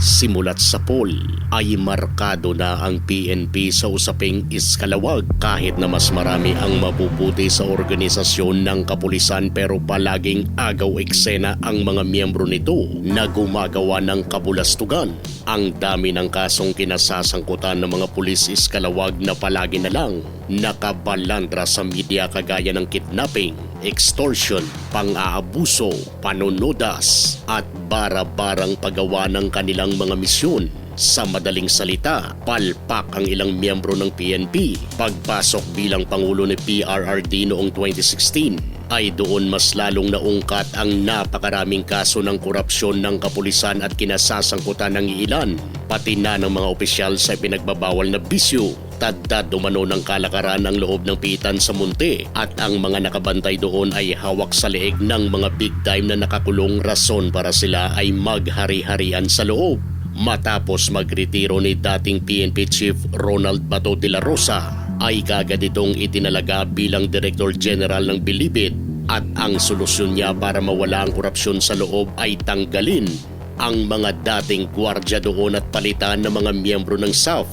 Simulat sa poll ay markado na ang PNP sa usaping iskalawag kahit na mas marami ang mapuputi sa organisasyon ng kapulisan pero palaging agaw eksena ang mga miyembro nito na gumagawa ng kabulastugan. Ang dami ng kasong kinasasangkutan ng mga pulis iskalawag na palagi na lang nakabalandra sa media kagaya ng kidnapping, extortion, pang-aabuso, panunudas at bara-barang paggawa ng kanilang mga misyon. Sa madaling salita, palpak ang ilang miyembro ng PNP. Pagpasok bilang Pangulo ni PRRD noong 2016 ay doon mas lalong naungkat ang napakaraming kaso ng korupsyon ng kapulisan at kinasasangkutan ng ilan, pati na ng mga opisyal sa pinagbabawal na bisyo tadtad umano ng kalakaran ang loob ng pitan sa munti at ang mga nakabantay doon ay hawak sa leeg ng mga big time na nakakulong rason para sila ay maghari-harian sa loob. Matapos magretiro ni dating PNP Chief Ronald Bato de la Rosa ay kagad itong itinalaga bilang Director General ng Bilibid at ang solusyon niya para mawala ang korupsyon sa loob ay tanggalin ang mga dating gwardya doon at palitan ng mga miyembro ng SAF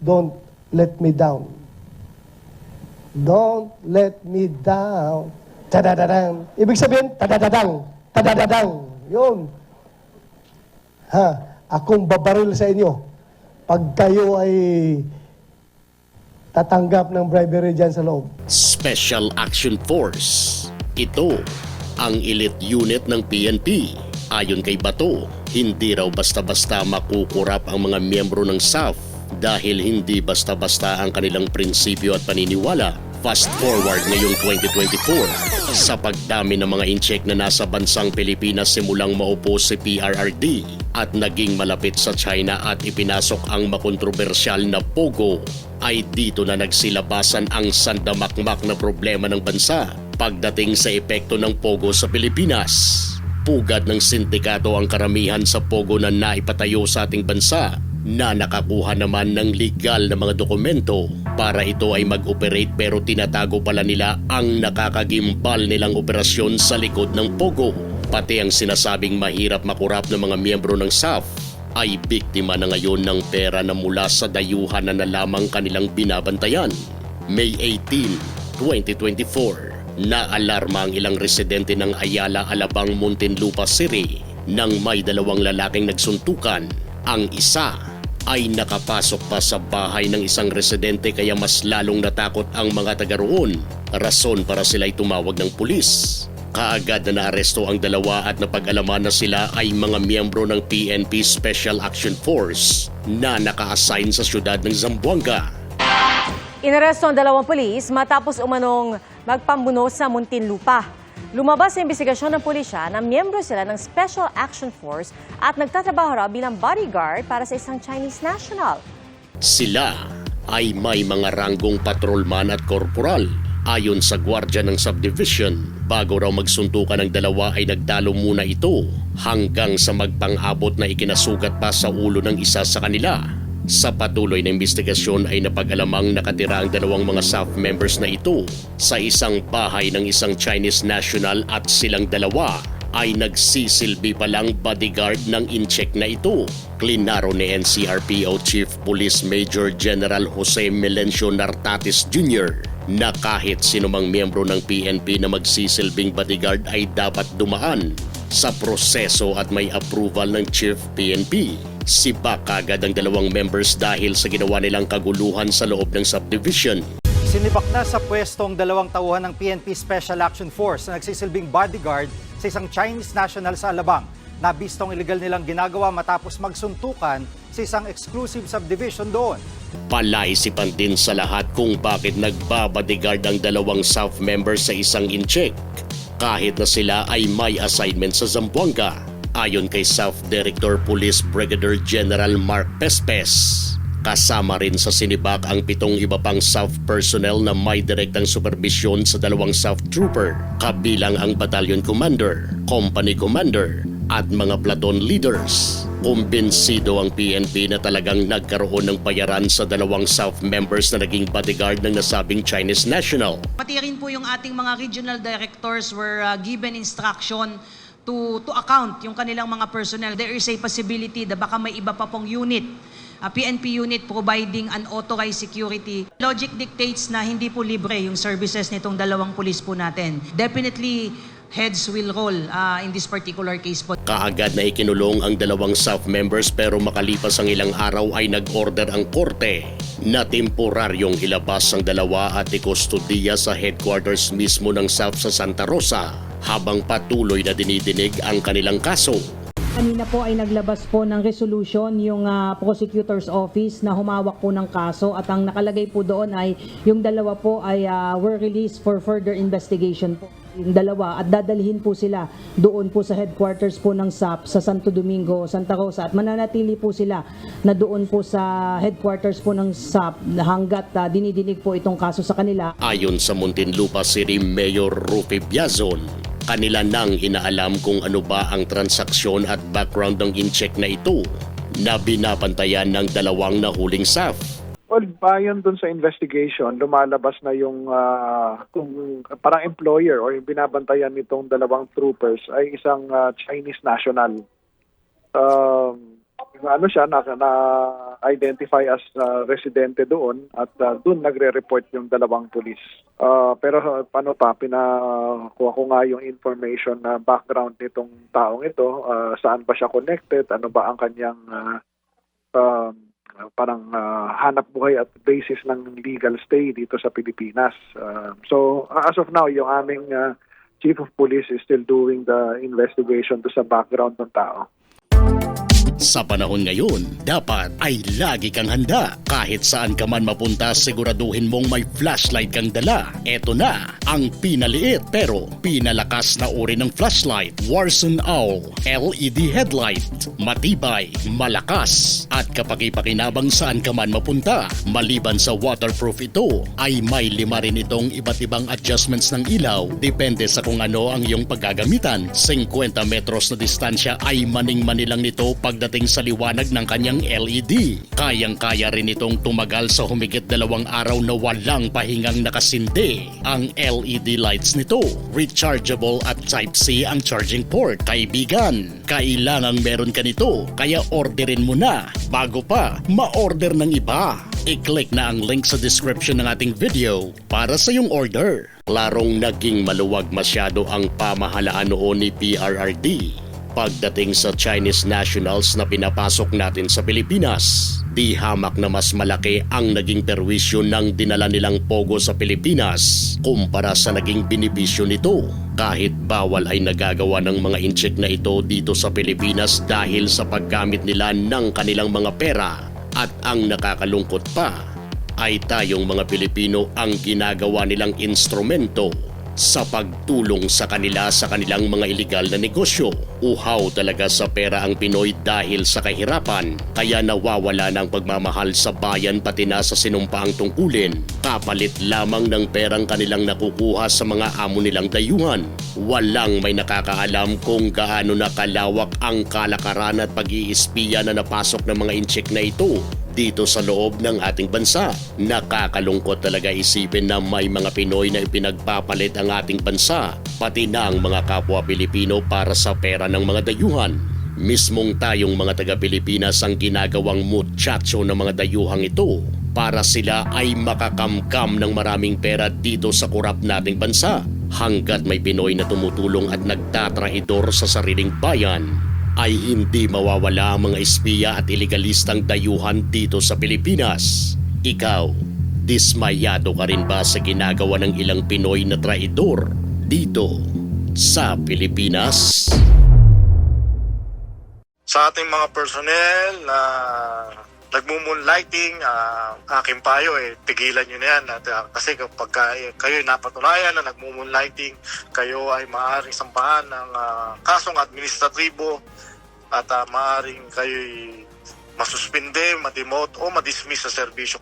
Don't let me down. Don't let me down. Tadadadang. Ibig sabihin, tadadadang. Tadadadang. Yun. Ha, akong babaril sa inyo. Pag kayo ay tatanggap ng bribery dyan sa loob. Special Action Force. Ito ang elite unit ng PNP. Ayon kay Bato, hindi raw basta-basta makukurap ang mga miyembro ng SAF dahil hindi basta-basta ang kanilang prinsipyo at paniniwala. Fast forward ngayong 2024, sa pagdami ng mga incheck na nasa bansang Pilipinas simulang maupo si PRRD at naging malapit sa China at ipinasok ang makontrobersyal na POGO, ay dito na nagsilabasan ang sandamakmak na problema ng bansa pagdating sa epekto ng POGO sa Pilipinas. Pugad ng sindikato ang karamihan sa POGO na naipatayo sa ating bansa na nakakuha naman ng legal na mga dokumento para ito ay mag-operate pero tinatago pala nila ang nakakagimbal nilang operasyon sa likod ng Pogo. Pati ang sinasabing mahirap makurap ng mga miyembro ng SAF ay biktima na ngayon ng pera na mula sa dayuhan na nalamang kanilang binabantayan. May 18, 2024, naalarma ang ilang residente ng Ayala, Alabang, Muntinlupa City nang may dalawang lalaking nagsuntukan. Ang isa ay nakapasok pa sa bahay ng isang residente kaya mas lalong natakot ang mga taga roon. Rason para sila'y tumawag ng pulis. Kaagad na naaresto ang dalawa at napag-alaman na sila ay mga miyembro ng PNP Special Action Force na naka-assign sa syudad ng Zamboanga. Inaresto ang dalawang polis matapos umanong magpambuno sa Muntinlupa. Lumabas sa investigasyon ng pulisya na miyembro sila ng Special Action Force at nagtatrabaho raw bilang bodyguard para sa isang Chinese national. Sila ay may mga ranggong patrolman at korporal. Ayon sa gwardya ng subdivision, bago raw magsuntukan ng dalawa ay nagdalo muna ito hanggang sa magpang-abot na ikinasugat pa sa ulo ng isa sa kanila. Sa patuloy na investigasyon ay napag-alamang nakatira ang dalawang mga staff members na ito sa isang bahay ng isang Chinese national at silang dalawa ay nagsisilbi palang bodyguard ng incheck na ito. Klinaro ni NCRPO Chief Police Major General Jose Melencio Nartatis Jr. na kahit sinumang miyembro ng PNP na magsisilbing bodyguard ay dapat dumaan sa proseso at may approval ng Chief PNP. Sipa kagad ang dalawang members dahil sa ginawa nilang kaguluhan sa loob ng subdivision. Sinibak na sa pwestong dalawang tauhan ng PNP Special Action Force na nagsisilbing bodyguard sa isang Chinese national sa Alabang. Nabistong illegal nilang ginagawa matapos magsuntukan sa isang exclusive subdivision doon. Palaisipan din sa lahat kung bakit nagbabodyguard ang dalawang staff members sa isang incheck kahit na sila ay may assignment sa Zamboanga. Ayon kay South Director Police Brigadier General Mark Pespes. Kasama rin sa sinibak ang pitong iba pang South personnel na may direktang superbisyon sa dalawang South Trooper, kabilang ang Battalion Commander, Company Commander, at mga platoon leaders. Kumbensido ang PNP na talagang nagkaroon ng bayaran sa dalawang South members na naging bodyguard ng nasabing Chinese national. Pati rin po yung ating mga regional directors were uh, given instruction to to account yung kanilang mga personnel. There is a possibility na baka may iba pa pong unit, uh, PNP unit providing unauthorized security. Logic dictates na hindi po libre yung services nitong dalawang pulis po natin. Definitely heads will roll uh, in this particular case po. Kaagad na ikinulong ang dalawang South members pero makalipas ang ilang araw ay nag-order ang korte na temporaryong ilabas ang dalawa at ikustudiya sa headquarters mismo ng South sa Santa Rosa habang patuloy na dinidinig ang kanilang kaso. Kanina po ay naglabas po ng resolution yung ah, prosecutor's office na humawak po ng kaso at ang nakalagay po doon ay yung dalawa po ay ah, were released for further investigation po. Yung dalawa at dadalhin po sila doon po sa headquarters po ng SAP sa Santo Domingo, Santa Rosa at mananatili po sila na doon po sa headquarters po ng SAP hanggat ah, dinidinig po itong kaso sa kanila. Ayon sa Muntinlupa City Mayor Rupi Biazon, kanila nang inaalam kung ano ba ang transaksyon at background ng incheck na ito na binabantayan ng dalawang nahuling SAF. Bayon dun sa investigation, lumalabas na yung ah, kung parang employer or yung binabantayan nitong dalawang troopers ay isang ah, Chinese national. Um, ano siya, na, na identify as ah, residente doon at ah, doon nagre-report yung dalawang pulis. Ah, pero paano pa, pinakuha ko nga yung information na background nitong taong ito, ah, saan ba siya connected, ano ba ang kanyang ah, um, uh, parang uh, hanap buhay at basis ng legal stay dito sa Pilipinas. Um, so uh, as of now, yung aming uh, chief of police is still doing the investigation to sa background ng tao. Sa panahon ngayon, dapat ay lagi kang handa. Kahit saan ka man mapunta, siguraduhin mong may flashlight kang dala. Ito na, ang pinaliit pero pinalakas na uri ng flashlight. Warson Owl LED headlight. Matibay, malakas, at kapaki-pakinabang saan ka man mapunta. Maliban sa waterproof ito, ay may lima rin itong iba't ibang adjustments ng ilaw. Depende sa kung ano ang iyong paggagamitan. 50 metros na distansya ay maning-mani lang nito pagdating sa liwanag ng kanyang LED. Kayang-kaya rin itong tumagal sa humigit dalawang araw na walang pahingang nakasindi. Ang LED lights nito, rechargeable at Type-C ang charging port. Kaibigan, kailangang meron ka nito, kaya orderin mo na bago pa ma-order ng iba. I-click na ang link sa description ng ating video para sa iyong order. Klarong naging maluwag masyado ang pamahalaan noon ni PRRD pagdating sa Chinese nationals na pinapasok natin sa Pilipinas. Di hamak na mas malaki ang naging perwisyo ng dinala nilang pogo sa Pilipinas kumpara sa naging binibisyo nito. Kahit bawal ay nagagawa ng mga incheck na ito dito sa Pilipinas dahil sa paggamit nila ng kanilang mga pera. At ang nakakalungkot pa ay tayong mga Pilipino ang ginagawa nilang instrumento sa pagtulong sa kanila sa kanilang mga ilegal na negosyo. Uhaw talaga sa pera ang Pinoy dahil sa kahirapan, kaya nawawala ng pagmamahal sa bayan pati na sa sinumpaang tungkulin. Kapalit lamang ng perang kanilang nakukuha sa mga amo nilang dayuhan. Walang may nakakaalam kung gaano na kalawak ang kalakaran at pag-iispiya na napasok ng mga incheck na ito dito sa loob ng ating bansa. Nakakalungkot talaga isipin na may mga Pinoy na ipinagpapalit ang ating bansa, pati na ang mga kapwa Pilipino para sa pera ng mga dayuhan. Mismong tayong mga taga-Pilipinas ang ginagawang muchacho ng mga dayuhang ito para sila ay makakamkam ng maraming pera dito sa kurap nating bansa. Hanggat may Pinoy na tumutulong at nagtatraidor sa sariling bayan, ay hindi mawawala ang mga espiya at ilegalistang dayuhan dito sa Pilipinas. Ikaw, dismayado ka rin ba sa ginagawa ng ilang Pinoy na traidor dito sa Pilipinas? sa ating mga personnel na nagmumoonlighting, uh, aking payo eh, pigilan nyo na yan. At, ah, kasi kapag kayo, kayo napatunayan na nagmumoonlighting, kayo ay maaaring sampahan ng ah, kasong administratibo at uh, maaaring kayo masuspinde, mademote o madismiss sa serbisyo.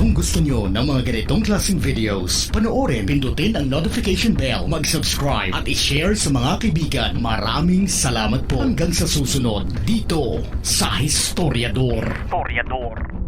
Kung gusto nyo ng mga ganitong klaseng videos, panoorin, pindutin ang notification bell, mag-subscribe at i-share sa mga kaibigan. Maraming salamat po hanggang sa susunod dito sa Historiador. Historiador.